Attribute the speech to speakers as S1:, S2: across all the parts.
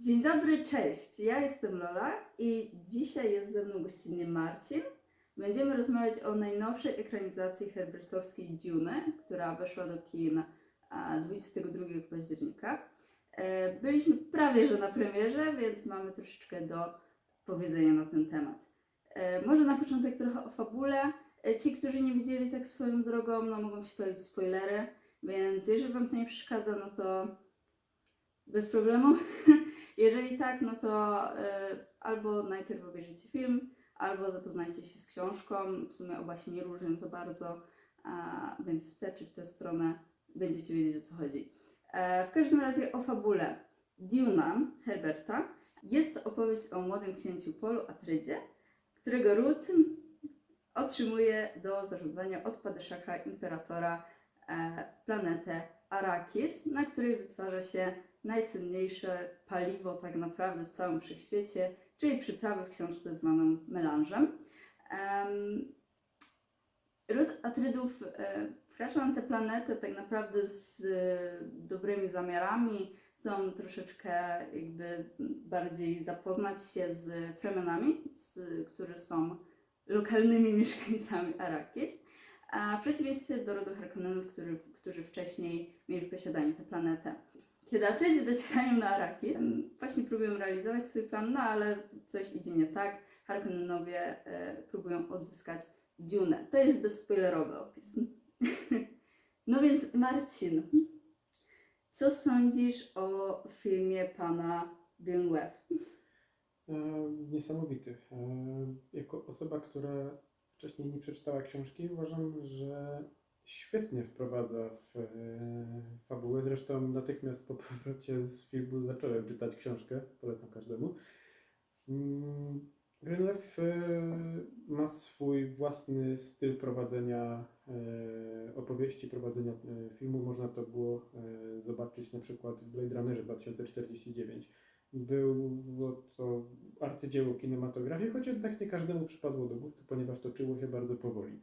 S1: Dzień dobry, cześć. Ja jestem Lola i dzisiaj jest ze mną gościnnie Marcin. Będziemy rozmawiać o najnowszej ekranizacji herbertowskiej Dune, która weszła do kin a, 22 października. E, Byliśmy prawie że na premierze, więc mamy troszeczkę do powiedzenia na ten temat. E, Może na początek trochę o fabule. E, Ci, którzy nie widzieli tak swoją drogą, no mogą się pojawić spoilery, więc jeżeli Wam to nie przeszkadza, no to bez problemu. Jeżeli tak, no to y, albo najpierw obejrzyjcie film, albo zapoznajcie się z książką. W sumie oba się nie różnią za bardzo, więc w tę czy w tę stronę będziecie wiedzieć o co chodzi. E, w każdym razie o fabule. Duna Herberta jest to opowieść o młodym księciu Polu Atrydzie, którego ród otrzymuje do zarządzania od padyszacha imperatora e, planetę Arrakis, na której wytwarza się najcenniejsze paliwo tak naprawdę w całym wszechświecie, czyli przyprawy w książce zwaną melanżem. Um, ród Atrydów e, wkracza na tę planetę tak naprawdę z e, dobrymi zamiarami, chcą troszeczkę jakby bardziej zapoznać się z Fremenami, z, którzy są lokalnymi mieszkańcami Arrakis, a w przeciwieństwie do rodu Harkonnenów, który, którzy wcześniej mieli w posiadaniu tę planetę. Kiedy Atrydzi docierają na Arrakis, em, właśnie próbują realizować swój plan, no ale coś idzie nie tak. Harkonnenowie e, próbują odzyskać Dune. To jest bezspoilerowy opis. no więc Marcin, co sądzisz o filmie pana Villeneuve?
S2: E, Niesamowity. E, Jako osoba, która wcześniej nie przeczytała książki, uważam, że świetnie wprowadza w e, fabułę. Zresztą natychmiast po powrocie z filmu zacząłem czytać książkę, polecam każdemu. Mm, Villeneuve e, ma swój własny styl prowadzenia e, opowieści, prowadzenia filmu. Można to było zobaczyć na przykład w Blade Runnerze 2049. Było to arcydzieło kinematografii, choć jednak nie każdemu przypadło do gustu, ponieważ toczyło się bardzo powoli.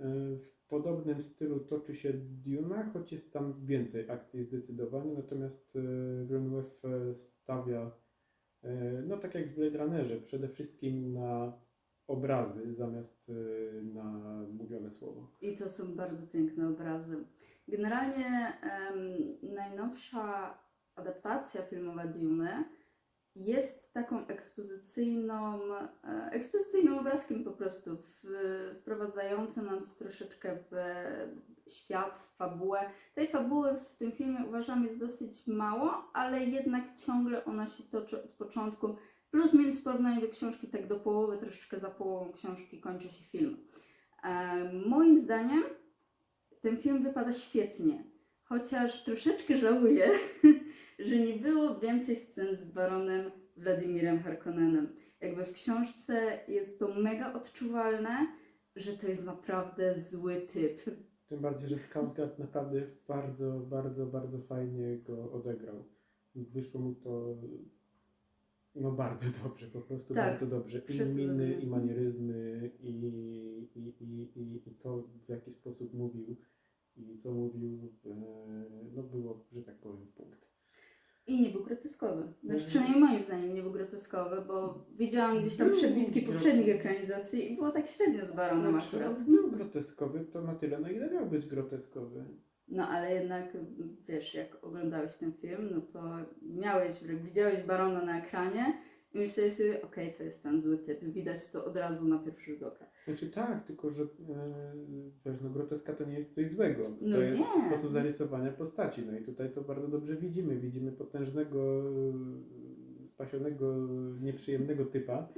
S2: E, W podobnym stylu toczy się Duna, choć jest tam więcej akcji zdecydowanie, natomiast e, Villeneuve e, stawia, no tak jak w Blade Runnerze, przede wszystkim na obrazy zamiast na mówione słowo.
S1: I to są bardzo piękne obrazy. Generalnie em, najnowsza adaptacja filmowa Dune jest taką ekspozycyjną, e, ekspozycyjnym obrazkiem po prostu, wprowadzającym nas troszeczkę w świat, w fabułę. Tej fabuły w tym filmie uważam jest dosyć mało, ale jednak ciągle ona się toczy od początku. Plus minus w porównaniu do książki, tak do połowy, troszeczkę za połową książki kończy się film. E, moim zdaniem ten film wypada świetnie, chociaż troszeczkę żałuję, że nie było więcej scen z baronem Władimirem Harkonnenem. Jakby w książce jest to mega odczuwalne, że to jest naprawdę zły typ.
S2: Tym bardziej, że Skarsgård naprawdę bardzo, bardzo, bardzo fajnie go odegrał. Wyszło mu to no bardzo dobrze, po prostu
S1: Tak,
S2: bardzo dobrze. I miny, i manieryzmy, i, i, i, i, i to w jaki sposób mówił i co mówił, e, no było, że tak powiem, w punkt.
S1: I nie był groteskowy. Znaczy
S2: Nie.
S1: przynajmniej moim zdaniem nie był groteskowy, bo widziałam gdzieś tam przebitki poprzednich ekranizacji i było tak średnio z baronem
S2: Znaczy,
S1: akurat.
S2: był groteskowy, to na tyle, na ile miał być groteskowy.
S1: No ale jednak, wiesz, jak oglądałeś ten film, no to miałeś, widziałeś Barona na ekranie i myślałeś sobie, okej, to jest ten zły typ. Widać to od razu na pierwszy rzut oka.
S2: Znaczy tak, tylko że e, wiesz, no groteska to nie jest coś złego. To
S1: No
S2: jest
S1: nie.
S2: sposób zarysowania postaci. No i tutaj to bardzo dobrze widzimy. Widzimy potężnego, spasionego, nieprzyjemnego typa,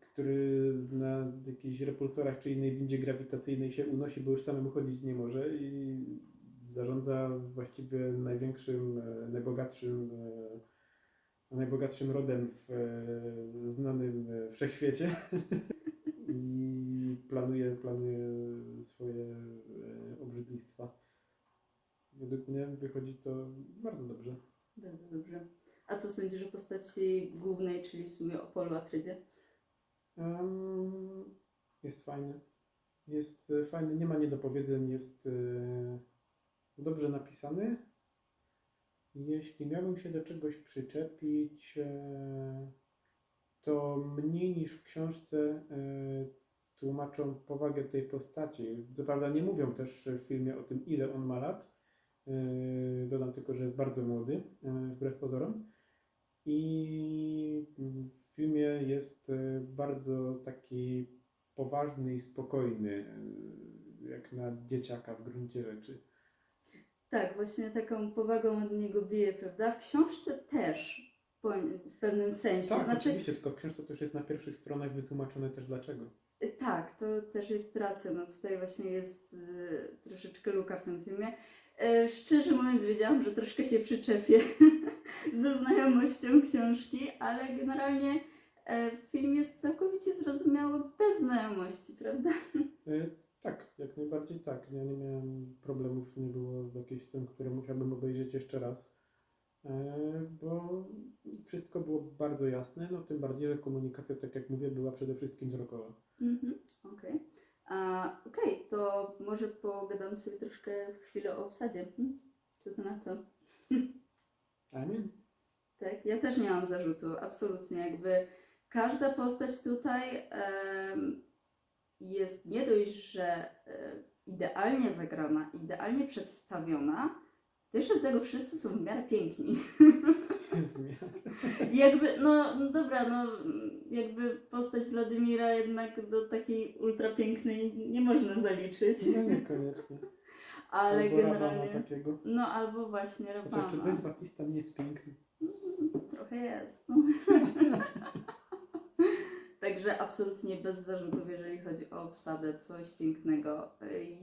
S2: który na jakichś repulsorach czy innej windzie grawitacyjnej się unosi, bo już samemu chodzić nie może i zarządza właściwie największym, e, najbogatszym, e, najbogatszym rodem w znanym wszechświecie i planuje, planuje swoje e, obrzydlistwa. Według mnie wychodzi to bardzo dobrze.
S1: Bardzo dobrze. A co sądzisz o postaci głównej, czyli w sumie o Polu Atrydzie?
S2: Em, jest fajny. Jest e, fajny, nie ma niedopowiedzeń, jest e, dobrze napisany. Jeśli miałbym się do czegoś przyczepić, to mniej niż w książce tłumaczą powagę tej postaci. Co prawda nie mówią też w filmie o tym, ile on ma lat. E, Dodam tylko, że jest bardzo młody, e, wbrew pozorom. I w filmie jest e, bardzo taki poważny i spokojny, jak na dzieciaka w gruncie rzeczy.
S1: Tak, właśnie taką powagą od niego bije, prawda? W książce też w pewnym sensie.
S2: Tak,
S1: znaczy,
S2: oczywiście, tylko w książce to już jest na pierwszych stronach wytłumaczone też dlaczego.
S1: Tak, to też jest racja. No tutaj właśnie jest y, troszeczkę luka w tym filmie. E, szczerze mówiąc, wiedziałam, że troszkę się przyczepię ze znajomością książki, ale generalnie e, film jest całkowicie zrozumiały bez znajomości, prawda?
S2: E, tak, jak najbardziej tak. Ja nie miałem problemów, nie było jakichś scen, które musiałbym obejrzeć jeszcze raz, bo wszystko było bardzo jasne, no tym bardziej, że komunikacja, tak jak mówię, była przede wszystkim wzrokowa.
S1: Mhm, okej. A, Okej, to może pogadamy sobie troszkę chwilę o obsadzie. Hmm? Co ty na to?
S2: Amen.
S1: Tak, ja też nie mam zarzutu, absolutnie. Jakby każda postać tutaj em, jest nie dość, że e, idealnie zagrana, idealnie przedstawiona, to jeszcze do tego wszyscy są w miarę piękni. Jakby, no, no dobra, no jakby postać Wladimira jednak do takiej ultra pięknej nie można zaliczyć,
S2: No niekoniecznie.
S1: ale
S2: Albo Rabana
S1: generalnie,
S2: takiego.
S1: no albo właśnie
S2: Chociaż czy. Ben Batista nie jest piękny?
S1: Trochę jest. No. Także absolutnie bez zarzutów, jeżeli chodzi o obsadę, coś pięknego.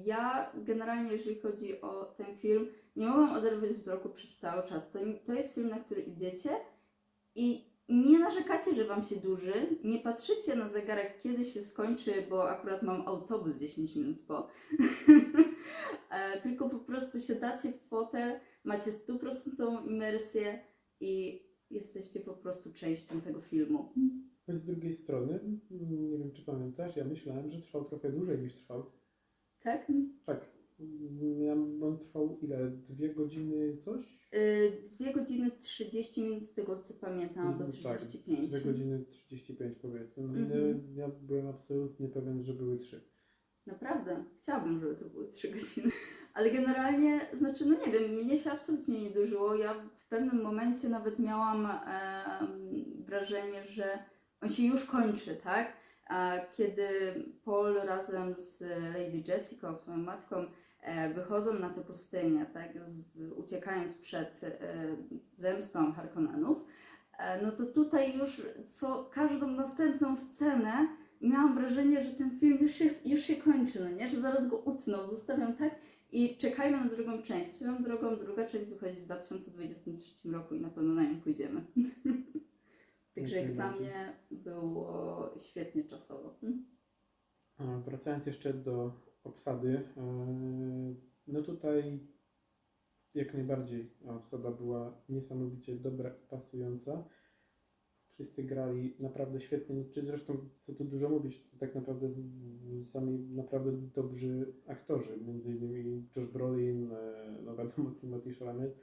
S1: Ja generalnie, jeżeli chodzi o ten film, nie mogłam oderwać wzroku przez cały czas. To, to jest film, na który idziecie i nie narzekacie, że wam się dłuży, nie patrzycie na zegarek, kiedy się skończy, bo akurat mam autobus 10 minut po. E, Tylko po prostu siadacie w fotel, macie stuprocentową imersję i jesteście po prostu częścią tego filmu.
S2: Z drugiej strony, nie wiem czy pamiętasz, ja myślałem, że trwał trochę dłużej niż trwał.
S1: Tak?
S2: Tak. Ja, on trwał ile? Dwie godziny coś?
S1: Y, Dwie godziny 30 minut z tego co pamiętam, albo
S2: Mhm, tak,
S1: 35.
S2: Dwie godziny 35 powiedzmy. No,
S1: Mhm.
S2: ja, ja byłem absolutnie pewien, że były trzy.
S1: Naprawdę, chciałabym, żeby to były 3 godziny. Ale generalnie, znaczy, no nie wiem, mnie się absolutnie nie dłużyło. Ja w pewnym momencie nawet miałam em, wrażenie, że on się już kończy, tak? A kiedy Paul razem z Lady Jessica, swoją matką, e, wychodzą na tę pustynię, tak? Uciekając przed e, zemstą Harkonnenów, e, no to tutaj już co każdą następną scenę miałam wrażenie, że ten film już, jest, już się kończy, no nie? Że zaraz go utną, zostawiam tak i czekajmy na drugą część. Swoją drogą druga część wychodzi w 2023 roku i na pewno na nią pójdziemy. Także
S2: Jak
S1: jak dla mnie było świetnie czasowo. Hmm?
S2: A wracając jeszcze do obsady, e, no tutaj jak najbardziej obsada była niesamowicie dobra i pasująca. Wszyscy grali naprawdę świetnie, czy zresztą co tu dużo mówić, to tak naprawdę sami naprawdę dobrzy aktorzy, między innymi Josh Brolin, e, no wiadomo Timothy Chalamet,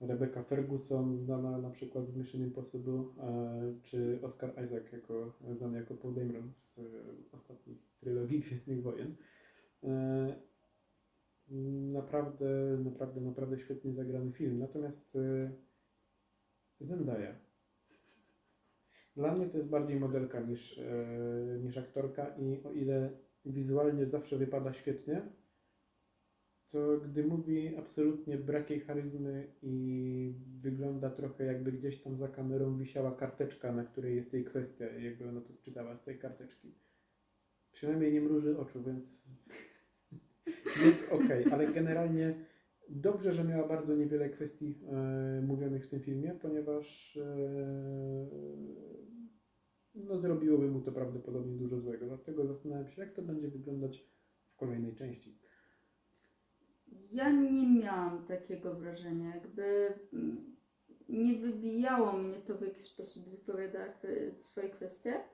S2: Rebecca Ferguson, znana na przykład z Mission Impossible, e, czy Oscar Isaac, jako, znany jako Paul Dameron z e, ostatnich trylogii Gwiezdnych Wojen. E, Naprawdę, naprawdę, naprawdę świetnie zagrany film. Natomiast Zendaya. Dla mnie to jest bardziej modelka niż, niż aktorka i o ile wizualnie zawsze wypada świetnie, to gdy mówi absolutnie brak jej charyzmy i wygląda trochę jakby gdzieś tam za kamerą wisiała karteczka, na której jest jej kwestia, jakby ona to czytała z tej karteczki. Przynajmniej nie mruży oczu, więc jest ok, ale generalnie dobrze, że miała bardzo niewiele kwestii e, mówionych w tym filmie, ponieważ e, no, zrobiłoby mu to prawdopodobnie dużo złego. Dlatego zastanawiam się, jak to będzie wyglądać w kolejnej części.
S1: Ja nie miałam takiego wrażenia, jakby mm, nie wybijało mnie to, w jaki sposób wypowiada swoje kwestie.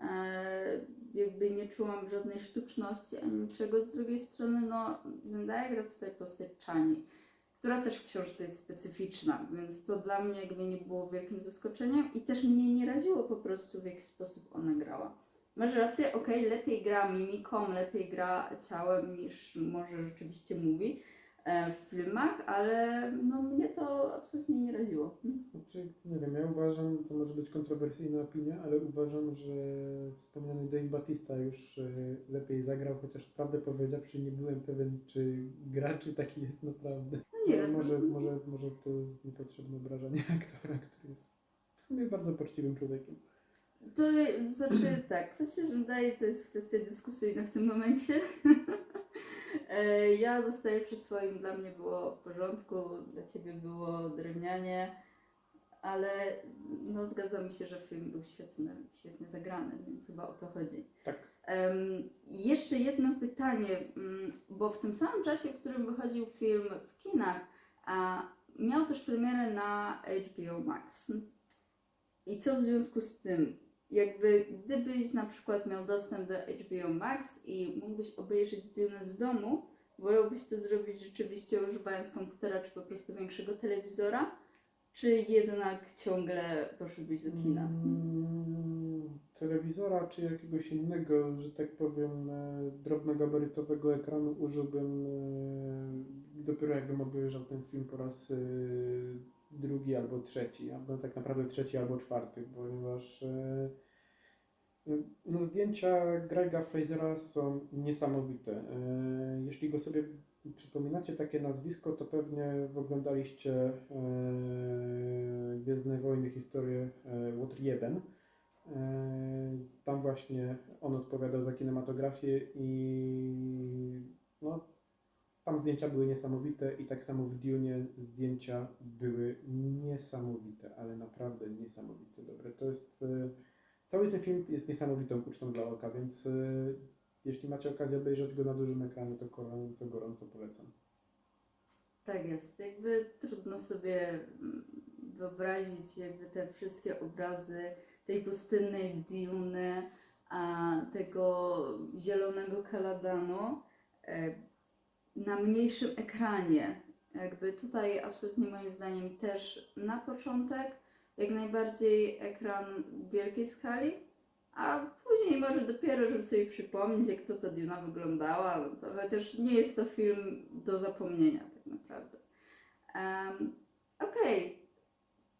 S1: E, jakby nie czułam żadnej sztuczności ani niczego. Z drugiej strony, no, Zendaya gra tutaj postać Chani, która też w książce jest specyficzna, więc to dla mnie jakby nie było wielkim zaskoczeniem i też mnie nie raziło po prostu w jaki sposób ona grała. Masz rację, okej, lepiej gra mimiką, lepiej gra ciałem niż może rzeczywiście mówi e, w filmach, ale no mnie to absolutnie nie raziło.
S2: Znaczy, nie wiem, ja uważam, to może być kontrowersyjna opinia, ale uważam, że wspomniany Dave Batista już e, lepiej zagrał, chociaż prawdę powiedziawszy nie byłem pewien, czy gra, czy taki jest naprawdę.
S1: No nie wiem.
S2: Może, może, może to jest niepotrzebne obrażenie aktora, który jest w sumie bardzo poczciwym człowiekiem.
S1: To znaczy tak, kwestia Zendaya to jest kwestia dyskusyjna w tym momencie. E, ja zostaję przy swoim, dla mnie było w porządku, dla ciebie było drewnianie, ale no zgadzam się, że film był świetny, świetnie zagrany, więc chyba o to chodzi.
S2: Tak.
S1: Em, jeszcze jedno pytanie, mm, bo w tym samym czasie, w którym wychodził film w kinach, a miał też premierę na HBO Max. I co w związku z tym? Jakby gdybyś na przykład miał dostęp do HBO Max i mógłbyś obejrzeć Dune z domu, wolałbyś to zrobić rzeczywiście używając komputera czy po prostu większego telewizora, czy jednak ciągle poszedłbyś do kina?
S2: Mm, telewizora czy jakiegoś innego, że tak powiem, e, drobnogabarytowego ekranu użyłbym e, dopiero jakbym obejrzał ten film po raz e, drugi albo trzeci, albo tak naprawdę trzeci albo czwarty, ponieważ e, no, zdjęcia Grega Frasera są niesamowite. E, Jeśli go sobie przypominacie takie nazwisko, to pewnie oglądaliście e, Gwiezdne Wojny, historię Łotr 1. E, Tam właśnie on odpowiadał za kinematografię i no, tam zdjęcia były niesamowite i tak samo w Dune zdjęcia były niesamowite, ale naprawdę niesamowite. Dobre, to jest... e, Cały ten film jest niesamowitą ucztą dla oka, więc e, jeśli macie okazję obejrzeć go na dużym ekranie, to gorąco, gorąco polecam.
S1: Tak jest. Jakby trudno sobie mm, wyobrazić jakby te wszystkie obrazy tej pustynnej Duny, a tego zielonego Kaladanu e, na mniejszym ekranie. Jakby tutaj absolutnie moim zdaniem też na początek jak najbardziej ekran w wielkiej skali, a później może dopiero, żeby sobie przypomnieć, jak to ta Duna wyglądała, to chociaż nie jest to film do zapomnienia tak naprawdę. Em, Okej,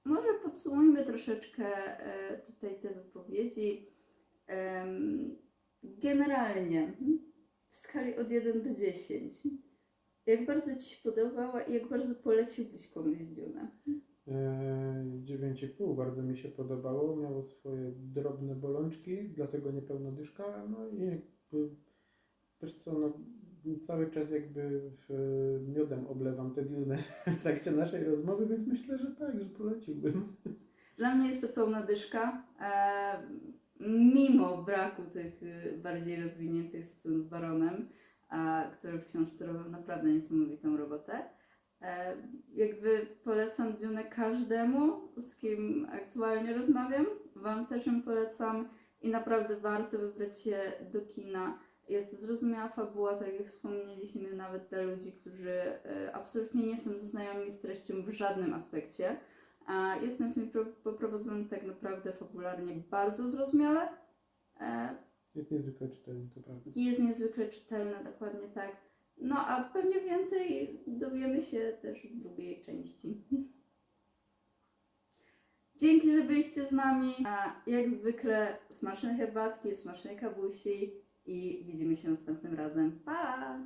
S1: może podsumujmy troszeczkę e, tutaj te wypowiedzi. Em, generalnie, hmm, w skali od 1 do 10, jak bardzo Ci się podobała i jak bardzo poleciłbyś komuś Dune?
S2: E, 9,5 bardzo mi się podobało, miało swoje drobne bolączki, dlatego niepełna dyszka, no i jakby, wiesz co, no, cały czas jakby w, miodem oblewam te dilne w trakcie naszej rozmowy, więc myślę, że tak, że poleciłbym.
S1: Dla mnie jest to pełna dyszka. E, mimo braku tych y, bardziej rozwiniętych scen z Baronem, a, który w książce robił naprawdę niesamowitą robotę. E, jakby polecam Dune każdemu, z kim aktualnie rozmawiam. Wam też ją polecam i naprawdę warto wybrać się do kina. Jest to zrozumiała fabuła, tak jak wspomnieliśmy, nawet dla ludzi, którzy e, absolutnie nie są zaznajomi z treścią w żadnym aspekcie. A jest ten film pro- poprowadzony tak naprawdę fabularnie bardzo zrozumiale. E,
S2: Jest niezwykle czytelny, to prawda.
S1: jest niezwykle czytelny, dokładnie tak. No a pewnie więcej dowiemy się też w drugiej części. Dzięki, że byliście z nami. A jak zwykle smaczne herbatki, smacznej kabusi i widzimy się następnym razem. Pa!